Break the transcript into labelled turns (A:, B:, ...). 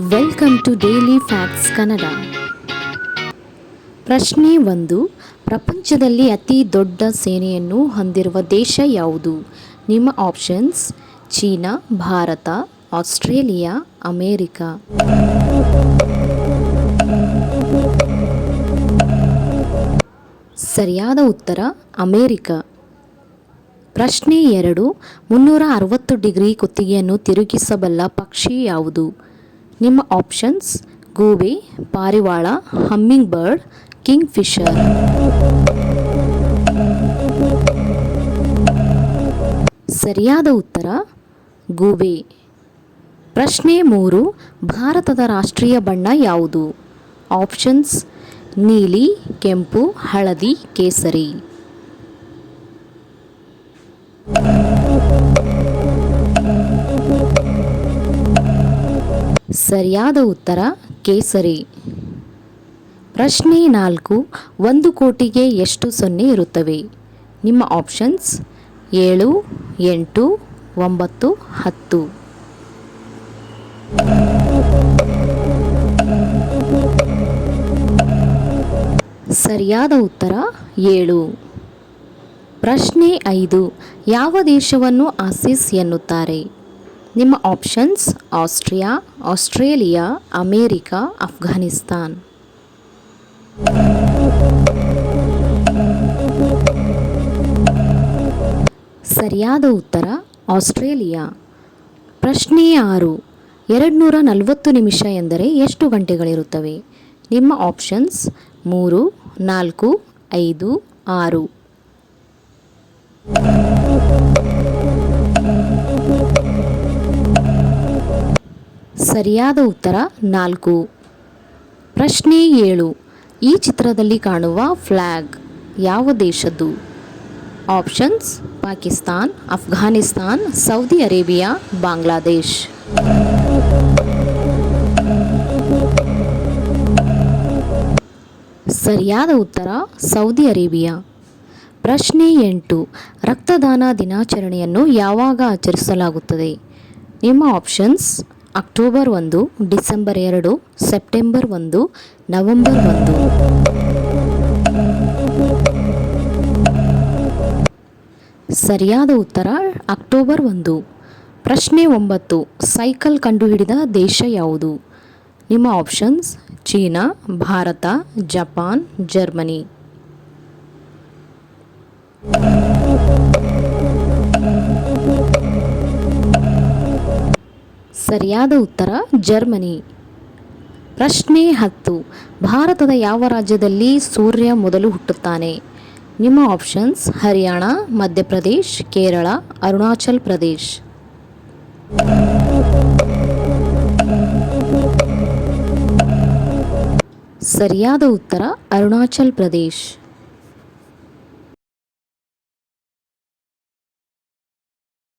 A: Welcome to daily facts Kannada ಪ್ರಶ್ನೆ ಒಂದು, ಪ್ರಪಂಚದಲ್ಲಿ ಅತಿ ದೊಡ್ಡ ಸೇನೆಯನ್ನು ಹೊಂದಿರುವ ದೇಶ ಯಾವುದು? ನಿಮ್ಮ options China, Bharat, Australia, America. ಸರಿಯಾದ ಉತ್ತರ, ಅಮೇರಿಕ. ಪ್ರಶ್ನೆ ಎರಡು, ಮುನ್ನೂರ ಅರವತ್ತು ಡಿಗ್ರಿ ಕುತ್ತಿಗೆಯನ್ನು ತಿರುಗಿಸಬಲ್ಲ ಪಕ್ಷಿ ಯಾವುದು? ನಿಮ್ಮ ಆಪ್ಷನ್ಸ್ ಗೂಬೆ, ಪಾರಿವಾಳ ಹಮ್ಮಿಂಗ್ ಬರ್ಡ್ ಕಿಂಗ್ ಫಿಶರ್ ಸರಿಯಾದ ಉತ್ತರ, ಗೂಬೆ. ಪ್ರಶ್ನೆ ಮೂರು, ಭಾರತದ ರಾಷ್ಟ್ರೀಯ ಬಣ್ಣ ಯಾವುದು? ಆಪ್ಷನ್ಸ್ ನೀಲಿ, ಕೆಂಪು, ಹಳದಿ, ಕೇಸರಿ. ಸರಿಯಾದ ಉತ್ತರ, ಕೇಸರಿ. ಪ್ರಶ್ನೆ ನಾಲ್ಕು, ಒಂದು ಕೋಟಿಗೆ ಎಷ್ಟು ಸೊನ್ನೆ ಇರುತ್ತವೆ? ನಿಮ್ಮ ಆಪ್ಷನ್ಸ್ ಏಳು, ಎಂಟು, ಒಂಬತ್ತು, ಹತ್ತು. ಸರಿಯಾದ ಉತ್ತರ ಏಳು. ಪ್ರಶ್ನೆ ಐದು, ಯಾವ ದೇಶವನ್ನು ಆಸಿಸ್ ಎನ್ನುತ್ತಾರೆ? ನಿಮ್ಮ options Austria, Australia, America, Afghanistan. ಸರಿಯಾದ ಉತ್ತರ, ಆಸ್ಟ್ರೇಲಿಯಾ. ಪ್ರಶ್ನೆ ಆರು, ಎರಡುನೂರ ನಲವತ್ತು ನಿಮಿಷ ಎಂದರೆ ಎಷ್ಟು ಗಂಟೆಗಳಿರುತ್ತವೆ? ನಿಮ್ಮ ಆಪ್ಷನ್ಸ್ ಮೂರು, ನಾಲ್ಕು, ಐದು, ಆರು. ಸರಿಯಾದ ಉತ್ತರ ನಾಲ್ಕು. ಪ್ರಶ್ನೆ ಏಳು. ಈ ಚಿತ್ರದಲ್ಲಿ ಕಾಣುವ ಫ್ಲ್ಯಾಗ್ ಯಾವ ದೇಶದ್ದು? Options, Pakistan, Afghanistan, Saudi Arabia, Bangladesh. ಸರಿಯಾದ ಉತ್ತರ ಸೌದಿ ಅರೇಬಿಯಾ. ಪ್ರಶ್ನೆ ಎಂಟು. ರಕ್ತದಾನ ದಿನಾಚರಣೆಯನ್ನು ಯಾವಾಗ ಆಚರಿಸಲಾಗುತ್ತದೆ? ನಿಮ್ಮ ಆಪ್ಷನ್ಸ್ ಅಕ್ಟೋಬರ್ ಒಂದು, ಡಿಸೆಂಬರ್ ಎರಡು, ಸೆಪ್ಟೆಂಬರ್ ಒಂದು, ನವೆಂಬರ್ ಒಂದು. ಸರಿಯಾದ ಉತ್ತರ, ಅಕ್ಟೋಬರ್ ಒಂದು. ಪ್ರಶ್ನೆ ಒಂಬತ್ತು, ಸೈಕಲ್ ಕಂಡುಹಿಡಿದ ದೇಶ ಯಾವುದು? ನಿಮ್ಮ options, China, Bharat, Japan, Germany. ಸರಿಯಾದ ಉತ್ತರ, ಜರ್ಮನಿ. ಪ್ರಶ್ನೆ ಹತ್ತು. ಭಾರತದ ಯಾವ ರಾಜ್ಯದಲ್ಲಿ ಸೂರ್ಯ ಮೊದಲು ಹುಟ್ಟುತ್ತಾನೆ? ನಿಮ್ಮ ಆಪ್ಷನ್ಸ್, ಹರಿಯಾಣ, ಮಧ್ಯಪ್ರದೇಶ್, ಕೇರಳ, ಅರುಣಾಚಲ್ ಪ್ರದೇಶ್. ಸರಿಯಾದ ಉತ್ತರ, ಅರುಣಾಚಲ್ ಪ್ರದೇಶ್.